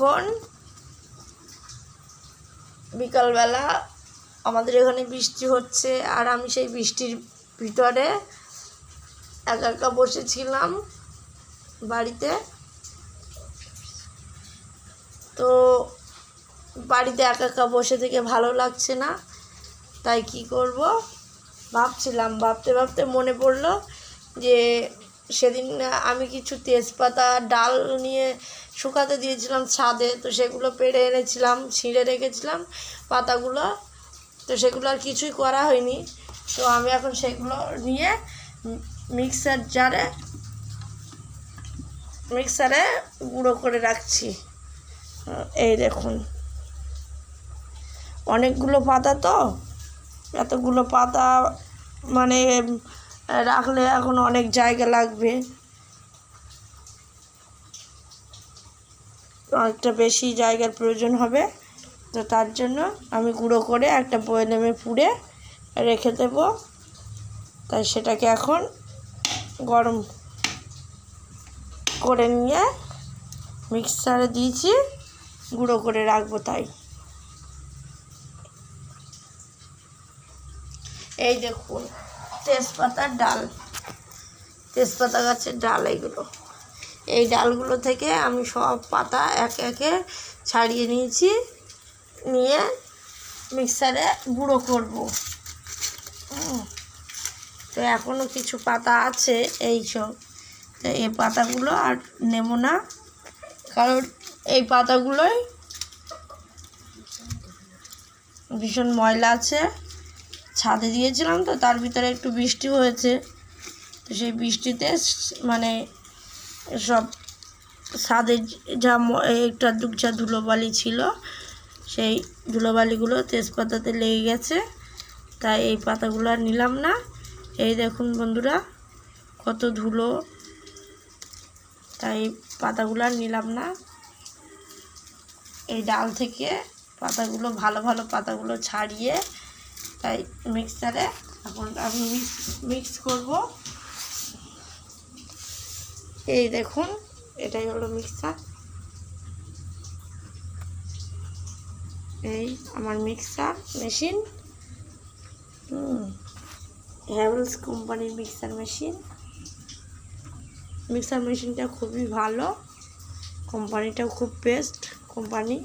এখন বিকালবেলা আমাদের এখানে বৃষ্টি হচ্ছে, আর আমি সেই বৃষ্টির ভিতরে একা একা বসেছিলাম বাড়িতে। তো বাড়িতে একা একা বসে থেকে ভালো লাগছে না, তাই কি করব? ভাবছিলাম ভাবতে ভাবতে মনে পড়ল যে সেদিন আমি কিছু তেজপাতা, ডাল নিয়ে শুকাতে দিয়েছিলাম ছাদে, তো সেগুলো পেড়ে এনেছিলাম, ছিঁড়ে রেখেছিলাম পাতাগুলো। তো সেগুলো আর কিছুই করা হয়নি। তো আমি এখন সেগুলো নিয়ে মিক্সার জারে, মিক্সারে গুঁড়ো করে রাখছি। এই দেখুন। অনেকগুলো পাতা তো? এতগুলো পাতা মানে রাখলে এখন অনেক জায়গা লাগবে। অনেকটা বেশি জায়গার প্রয়োজন হবে। তো তার জন্য আমি গুঁড়ো করে একটা বয়লেমে পুড়ে রেখে দেব। তাই সেটাকে এখন গরম করে নিয়ে মিক্সারে দিয়েছি, গুঁড়ো করে রাখব তাই। এই দেখুন। তেজপাতার ডাল। তেজপাতা গাছের ডাল এগুলো। এই ডালগুলো থেকে আমি সব পাতা একে একে ছাড়িয়ে নিয়েছি। নিয়ে মিক্সারে গুঁড়ো করব। তো এখনও কিছু পাতা আছে এই সব। তো এই পাতাগুলো আর নেব না। কারণ এই পাতাগুলোই ভীষণ ময়লা আছে। ছাদে দিয়েছিলাম তো, তার ভিতরে একটু বৃষ্টি হয়েছে। তো সেই বৃষ্টিতে মানে সব ছাদে যা একটু যা ধুলোবালি ছিল, সেই ধুলোবালিগুলো তেজপাতাতে লেগে গেছে। তাই এই পাতাগুলো আর নিলাম না। এই দেখুন বন্ধুরা, কত ধুলো। তাই পাতাগুলো আর নিলাম না। এই ডাল থেকে পাতাগুলো, ভালো ভালো পাতাগুলো ছাড়িয়ে তাই মিক্সারে এখন আমি মিক্স মিক্স করব। এই দেখুন, এটাই হলো মিক্সার এই আমার মিক্সার মেশিন হ্যাভেলস কোম্পানির মিক্সার মেশিন মিক্সার মেশিনটা খুবই ভালো। কোম্পানিটাও খুব বেস্ট কোম্পানি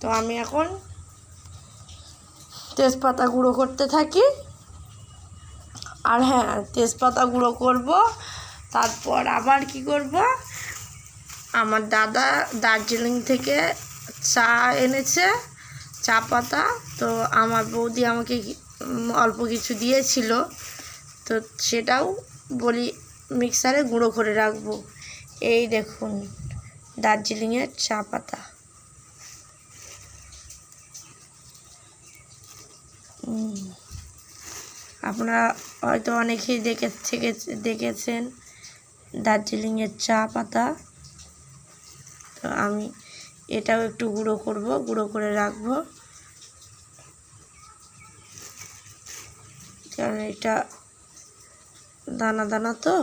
তো আমি এখন তেজপাতা গুঁড়ো করতে থাকি। আর হ্যাঁ তেজপাতা গুঁড়ো করব। তারপর আবার কি করব? আমার দাদা দার্জিলিং থেকে চা এনেছে, চা পাতা। তো আমার বৌদি আমাকে অল্প কিছু দিয়েছিল। তো সেটাও বলি মিক্সারে গুঁড়ো করে রাখব। এই দেখুন, দার্জিলিংয়ের চা পাতা। আপনারা হয়তো অনেকেই দেখে থেকে দেখেছেন দার্জিলিংয়ের চা পাতা। তো আমি এটাও একটু গুঁড়ো করব, গুঁড়ো করে রাখব। কারণ এটা দানা দানা তো।